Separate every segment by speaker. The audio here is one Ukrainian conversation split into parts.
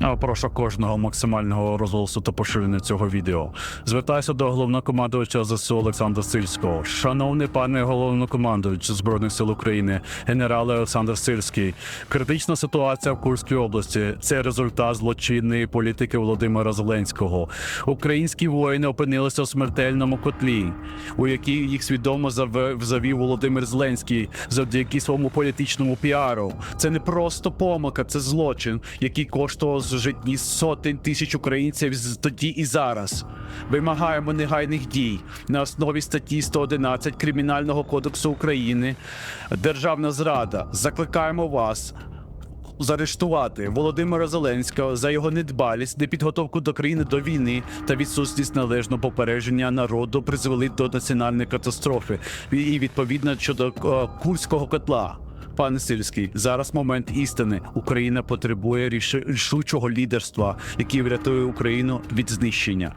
Speaker 1: Прошу кожного максимального розголосу та поширення цього відео. Звертаюся до головнокомандувача ЗСУ Олександра Сильського. Шановний пане головнокомандувач Збройних сил України, генерал Олександр Сильський. Критична ситуація в Курській області це результат злочинної політики Володимира Зеленського. Українські воїни опинилися у смертельному котлі, у який їх свідомо завів Володимир Зеленський завдяки своєму політичному піару. Це не просто помилка, це злочин, який коштував з житті сотень тисяч українців тоді і зараз. Вимагаємо негайних дій на основі статті 111 Кримінального кодексу України. Державна зрада. Закликаємо вас заарештувати Володимира Зеленського за його недбалість, непідготовку до країни до війни та відсутність належного попередження народу призвели до національної катастрофи і відповідно щодо е, курського котла. Пане Сильський, зараз момент істини. Україна потребує ріш- рішучого лідерства, який врятує Україну від знищення.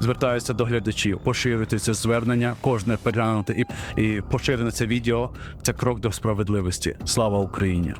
Speaker 1: Звертаюся до глядачів, поширити це звернення, кожне переглянути і, і поширене це відео. Це крок до справедливості. Слава Україні!